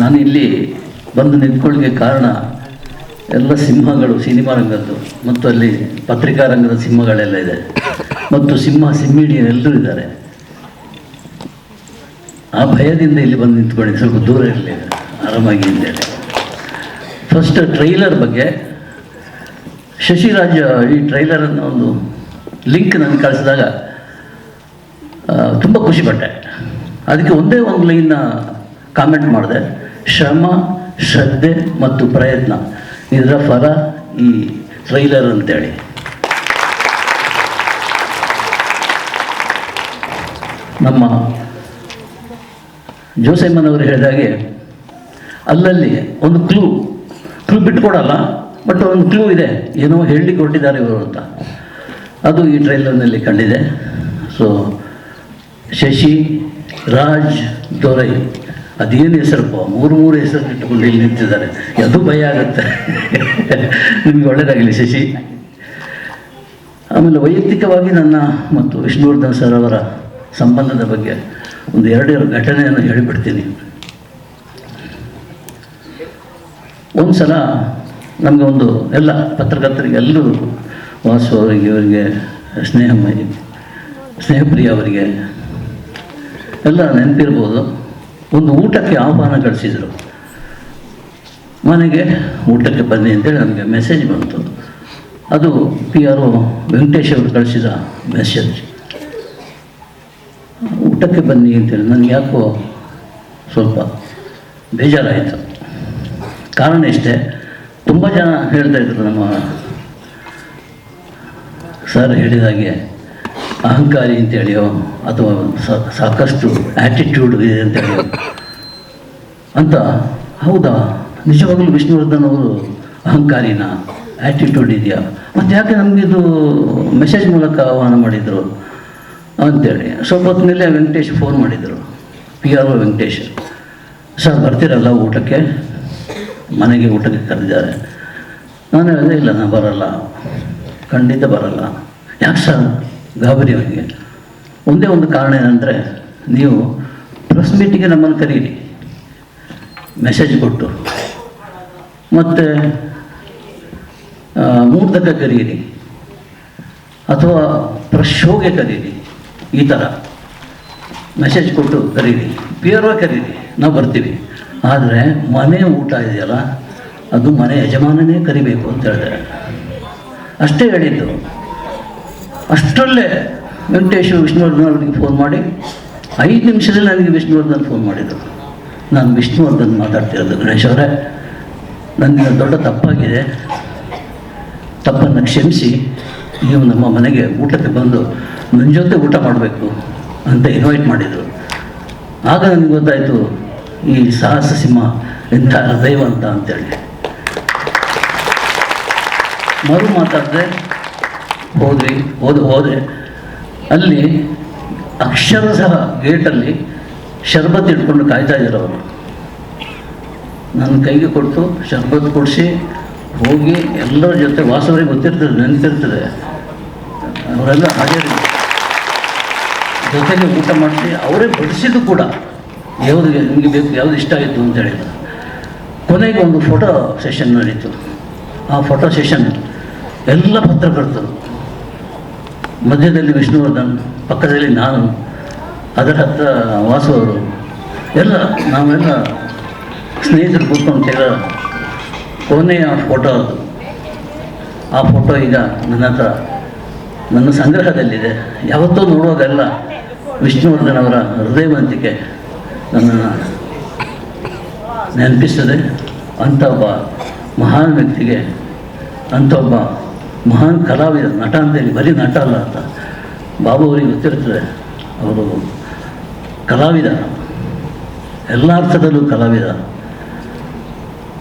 ನಾನು ಇಲ್ಲಿ ಬಂದು ನಿಂತ್ಕೊಳ್ಳಿಕ್ಕೆ ಕಾರಣ ಎಲ್ಲ ಸಿಂಹಗಳು, ಸಿನಿಮಾ ರಂಗದ್ದು, ಮತ್ತು ಅಲ್ಲಿ ಪತ್ರಿಕಾ ರಂಗದ ಸಿಂಹಗಳೆಲ್ಲ ಇದೆ. ಮತ್ತು ಸಿಂಹ ಸಿಂಹಿಣಿ ಎಲ್ಲರೂ ಇದ್ದಾರೆ. ಆ ಭಯದಿಂದ ಇಲ್ಲಿ ಬಂದು ನಿಂತ್ಕೊಂಡು ಸ್ವಲ್ಪ ದೂರ ಇರಲಿ, ಆರಾಮಾಗಿ ಇದ್ದೇನೆ. ಫಸ್ಟ್ ಟ್ರೈಲರ್ ಬಗ್ಗೆ ಶಶಿರಾಜ್, ಈ ಟ್ರೈಲರನ್ನು ಒಂದು ಲಿಂಕ್ ನನಗೆ ಕಳಿಸಿದಾಗ ತುಂಬ ಖುಷಿಪಟ್ಟೆ. ಅದಕ್ಕೆ ಒಂದೇ ಒಂದು ಲೈನ್ನ ಕಾಮೆಂಟ್ ಮಾಡಿದೆ. ಶ್ರಮ, ಶ್ರದ್ಧೆ ಮತ್ತು ಪ್ರಯತ್ನ. ಇದರ ಫಲ ಈ ಟ್ರೈಲರ್ ಅಂತೇಳಿ. ನಮ್ಮ ಜೋಸೆಮ್ಮನವರು ಹೇಳಿದಾಗೆ ಅಲ್ಲಲ್ಲಿ ಒಂದು ಕ್ಲೂ ಕ್ಲೂ ಬಿಟ್ಕೊಡಲ್ಲ ಬಟ್ ಒಂದು ಕ್ಲೂ ಇದೆ. ಏನೋ ಹೇಳಿ ಕೊಟ್ಟಿದ್ದಾರೆ ಇವರು ಅಂತ. ಅದು ಈ ಟ್ರೈಲರ್ನಲ್ಲಿ ಕಂಡಿದೆ. ಸೊ ಶಶಿ, ರಾಜ್, ದೊರೈ. ಅದೇನು ಹೆಸರಪ್ಪ? ಮೂರು ಮೂರು ಹೆಸರು ಇಟ್ಟುಕೊಂಡು ಇಲ್ಲಿ ನಿಂತಿದ್ದಾರೆ. ಅದು ಭಯ ಆಗುತ್ತೆ. ನಿಮಗೆ ಒಳ್ಳೆಯದಾಗಲಿ ಶಶಿ. ಆಮೇಲೆ ವೈಯಕ್ತಿಕವಾಗಿ ನನ್ನ ಮತ್ತು ವಿಷ್ಣುವರ್ಧನ್ ಸರ್ ಅವರ ಸಂಬಂಧದ ಬಗ್ಗೆ ಒಂದು ಎರಡೆರಡು ಘಟನೆಯನ್ನು ಹೇಳಿಬಿಡ್ತೀನಿ. ಒಂದು ಸಲ ನಮಗೆ ಒಂದು ಎಲ್ಲ ಪತ್ರಕರ್ತರಿಗೆ ಎಲ್ಲರೂ ವಾಸು ಅವರಿಗೆ ಇವರಿಗೆ ಸ್ನೇಹಮಯಿ ಸ್ನೇಹಪ್ರಿಯ ಅವರಿಗೆ ಎಲ್ಲ ನೆನಪಿರ್ಬೋದು. ಒಂದು ಊಟಕ್ಕೆ ಆಹ್ವಾನ ಕಳಿಸಿದರು. ಮನೆಗೆ ಊಟಕ್ಕೆ ಬನ್ನಿ ಅಂತೇಳಿ ನನಗೆ ಮೆಸೇಜ್ ಬಂತು. ಅದು ಪಿ ಆರ್ ಒ ವೆಂಕಟೇಶ್ ಅವರು ಕಳಿಸಿದ ಮೆಸೇಜ್ ಊಟಕ್ಕೆ ಬನ್ನಿ ಅಂತೇಳಿ. ನನಗೆ ಯಾಕೋ ಸ್ವಲ್ಪ ಬೇಜಾರಾಯಿತು. ಕಾರಣ ಇಷ್ಟೇ. ತುಂಬ ಜನ ಹೇಳ್ತಾ ಇದ್ರು ನಮ್ಮ ಸರ್ ಹೇಳಿದಾಗೆ ಅಹಂಕಾರಿ ಅಂತೇಳಿಯೋ ಅಥವಾ ಸಾಕಷ್ಟು ಆ್ಯಟಿಟ್ಯೂಡ್ ಇದೆ ಅಂತೇಳಿಯೋ ಅಂತ ಹೌದಾ? ನಿಜವಾಗಲೂ ವಿಷ್ಣುವರ್ಧನ್ ಅವರು ಅಹಂಕಾರಿನ ಆ್ಯಟಿಟ್ಯೂಡ್ ಇದೆಯಾ? ಮತ್ತು ಯಾಕೆ ನಮಗಿದು ಮೆಸೇಜ್ ಮೂಲಕ ಆಹ್ವಾನ ಮಾಡಿದರು ಅಂತೇಳಿ. ಸ್ವಲ್ಪ ಹೊತ್ತಿನಲ್ಲೇ ವೆಂಕಟೇಶ್ ಫೋನ್ ಮಾಡಿದರು. P R O Venkatesh. Sir, ಬರ್ತೀರಲ್ಲ ಊಟಕ್ಕೆ? ಮನೆಗೆ ಊಟಕ್ಕೆ ಕರೆದಿದ್ದಾರೆ. ನಾನು ಹೇಳಿದೆ, ಇಲ್ಲ, ನಾನು ಬರಲ್ಲ. ಖಂಡಿತ ಬರಲ್ಲ. ಯಾಕೆ ಸರ್? ಗಾಬರಿ ಅವರಿಗೆ. ಒಂದೇ ಒಂದು ಕಾರಣ ಏನಂದರೆ, ನೀವು ಪ್ರೆಸ್ ಮೀಟಿಗೆ ನಮ್ಮನ್ನು ಕರೀರಿ. ಮೆಸೇಜ್ ಕೊಟ್ಟು. ಮತ್ತು ಮೂರ್ತಕ ಕರೀರಿ. ಅಥವಾ ಪ್ರೆಸ್ ಶೋಗೆ ಕರೀರಿ. ಈ ಥರ ಮೆಸೇಜ್ ಕೊಟ್ಟು ಕರೀರಿ. ಪ್ಯೂರ್ವ ಕರೀರಿ. ನಾವು ಬರ್ತೀವಿ. ಆದರೆ, ಮನೆ ಊಟ ಇದೆಯಲ್ಲ, ಅದು ಮನೆ ಯಜಮಾನನೇ ಕರಿಬೇಕು ಅಂತ ಹೇಳಿದೆ ಅಷ್ಟೇ ಹೇಳಿದ್ದು. ಅಷ್ಟರಲ್ಲೇ ವೆಂಕಟೇಶ್ ವಿಷ್ಣುವರ್ಧನ್ ಅವರಿಗೆ ಫೋನ್ ಮಾಡಿ, ಐದು ನಿಮಿಷದಲ್ಲಿ ನನಗೆ ವಿಷ್ಣುವರ್ಧನ್ ಫೋನ್ ಮಾಡಿದರು. ನಾನು ವಿಷ್ಣುವರ್ಧನ್ ಮಾತಾಡ್ತಿರೋದು ಗಣೇಶ್ ಅವರೇ. ನನಗೆ ದೊಡ್ಡ ತಪ್ಪಾಗಿದೆ. ತಪ್ಪನ್ನು ಕ್ಷಮಿಸಿ. ನೀವು ನಮ್ಮ ಮನೆಗೆ ಊಟಕ್ಕೆ ಬಂದು ನನ್ನ ಜೊತೆ ಊಟ ಮಾಡಬೇಕು ಅಂತ ಇನ್ವೈಟ್ ಮಾಡಿದರು. ಆಗ ನನಗೆ ಗೊತ್ತಾಯಿತು, ಈ ಸಾಹಸ ಸಿಂಹ ಎಂಥ ದೈವ ಅಂತ ಅಂತೇಳಿ. ಮರು ಮಾತಾಡಿದೆ ಹೋದ್ವಿ ಹೋದ ಹೋದೆ ಅಲ್ಲಿ ಅಕ್ಷರ ಸಹ ಗೇಟಲ್ಲಿ ಶರ್ಬತ್ ಇಟ್ಕೊಂಡು ಕಾಯ್ತಾ ಇದ್ದಾರೆ ಅವರು. ನನ್ನ ಕೈಗೆ ಕೊಟ್ಟು ಶರ್ಬತ್ ಕೊಡಿಸಿ ಹೋಗಿ ಎಲ್ಲರ ಜೊತೆ ವಾಸವರಿಗೆ ಗೊತ್ತಿರ್ತದೆ, ನೆನಪಿರ್ತದೆ. ಅವರೆಲ್ಲ ಹಾಗೆ ಜೊತೆಗೆ ಊಟ ಮಾಡಿಸಿ ಅವರೇ ಬಡಿಸಿದ್ದು ಕೂಡ. ಯಾವುದು ನಿಮಗೆ ಬೇಕು, ಯಾವುದು ಇಷ್ಟ ಆಯಿತು ಅಂತ ಹೇಳಿದ ಕೊನೆಗೆ ಒಂದು ಫೋಟೋ ಸೆಷನ್ ನಡೀತು. ಆ ಫೋಟೋ ಸೆಷನ್ ಎಲ್ಲ ಪತ್ರಕರ್ತರು. ಮಧ್ಯದಲ್ಲಿ ವಿಷ್ಣುವರ್ಧನ್, ಪಕ್ಕದಲ್ಲಿ ನಾನು, ಅದರ ಹತ್ರ ವಾಸವರು. ಎಲ್ಲ ನಾವೆಲ್ಲ ಸ್ನೇಹಿತರು ಕೂತ್ಕೊಂಡು ತೆಗೆದ ಕೊನೆಯ ಫೋಟೋ ಅದು. ಆ ಫೋಟೋ ಈಗ ನನ್ನ ಹತ್ರ, ನನ್ನ ಸಂಗ್ರಹದಲ್ಲಿದೆ. ಯಾವತ್ತೂ ನೋಡೋದೆಲ್ಲ ವಿಷ್ಣುವರ್ಧನ್ ಅವರ ಹೃದಯವಂತಿಕೆ ನನ್ನನ್ನು ನೆನಪಿಸ್ತದೆ, ಅಂಥ ಒಬ್ಬ ಮಹಾನ್ ವ್ಯಕ್ತಿಗೆ, ಅಂಥ ಒಬ್ಬ ಮಹಾನ್ ಕಲಾವಿದ, ನಟ ಅಂತೇಳಿ ಬರೀ ನಟ ಅಲ್ಲ ಅಂತ. ಬಾಬು ಅವರಿಗೆ ಗೊತ್ತಿರ್ತದೆ ಅವರು ಕಲಾವಿದ. ಎಲ್ಲ ಅರ್ಥದಲ್ಲೂ ಕಲಾವಿದ.